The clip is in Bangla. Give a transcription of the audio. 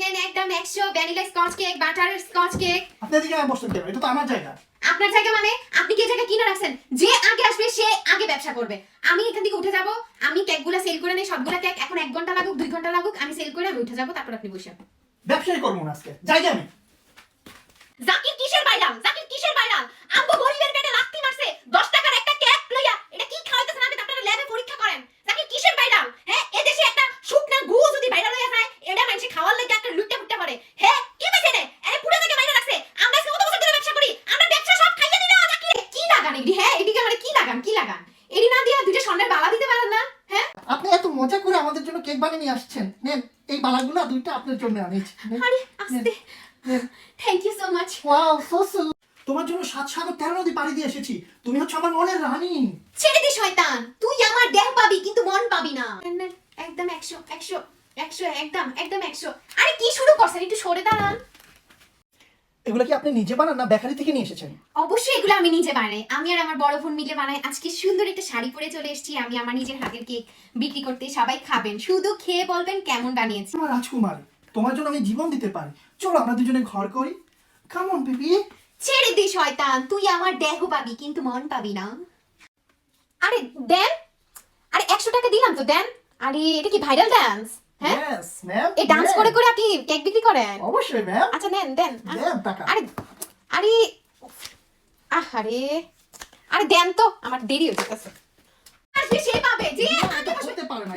নেন একদম একশো vanilla scotch cake butter scotch cake আপনি এদিকে আমি বসতেন কেন এটা তো আমার জায়গা। আপনার জায়গা মানে? আপনি কি জায়গা কিনে রাখছেন? যে আগে আসবে সে আগে ব্যবসা করবে। আমি এখান থেকে উঠে যাব আমি কেকগুলো সেল করে নেই সবগুলো কেক এখন এক ঘণ্টা লাগুক দুই ঘণ্টা লাগুক আমি সেল করে আমি উঠে যাব তারপর আপনি বসে ব্যবসাই করব না আজকে যাই আমি জাকির কিসের ভাইরাল জাকির কিসের ভাইরাল আব্বু গরিবের পেটে লাথি মারছে 10 টাকার একটা কেক লইয়া এটা কি খাওয়াইতেছেন আগে আপনারা ল্যাবে পরীক্ষা করেন জাকির কিসের ভাইরাল হ্যাঁ এদেশে একটা শুকনা গু যদি ভাইরাল হয়ে যায় এটা মানুষ খাওয়ার লাগি একটা লুটে ফুটতে পারে হ্যাঁ কি বেঁচে নেয় আরে পুরো থেকে বাইরে রাখছে আমরা আজকে কত বছর ধরে ব্যবসা করি আমরা ব্যবসা সব খাইয়ে দিলাম জাকির কি লাগান এডি হ্যাঁ এদিকে মানে কি লাগান কি লাগান? এডি না দিয়া দুইটা স্বর্ণের বালা দিতে পারেন না হ্যাঁ? আপনি এত মজা করে আমাদের জন্য কেক বানিয়ে নিয়ে আসছেন। নেন এই বালাগুলো দুইটা আপনার জন্য আনিয়েছি আরে আস্তে। Thank you so much wow so sweet তোমার জন্য সাত সাগর তেরো নদী পাড়ি দিয়ে এসেছি। তুমি হচ্ছে আমার মনের রানী। ছেড়ে দে শয়তান। তুই আমার দেহ পাবি কিন্তু মন পাবি না। একদম একশো একশো একশো একদম একদম একশো। আরে কি শুরু করছেন? একটু সরে দাঁড়ান। এগুলো কি আপনি নিজে বানান না বেকারি থেকে নিয়ে এসেছেন? অবশ্যই এগুলো আমি নিজে বানাই। আমি আর আমার বড় বোন মিলে বানাই। আজকে সুন্দর একটা শাড়ি পরে চলে এসেছি। আমি আমার নিজের হাতের কেক বিক্রি করতে সবাই খাবেন। শুধু খেয়ে বলবেন কেমন বানিয়েছি। আমার রাজকুমারী তোমার জন্য আমি জীবন দিতে পারি। চলো আমরা দুজনে ঘর করি। কেমন বেবি ছেড়ে দে শয়তান। তুই আমার দেহ পাবি কিন্তু মন পাবি না। আরে দেন আরে একশো টাকা দিলাম তো দেন আরে এটা কি ভাইরাল ডান্স হ্যাঁ? ম্যাম এই ডান্স করে করে আপনি কেক বিক্রি করেন? অবশ্যই ম্যাম আচ্ছা নেন দেন। দেন টাকা। আরে আরে আহারে। আরে দেন তো আমার দেরি হয়ে যাচ্ছে আসবে সে পাবে যে। হতে পারে না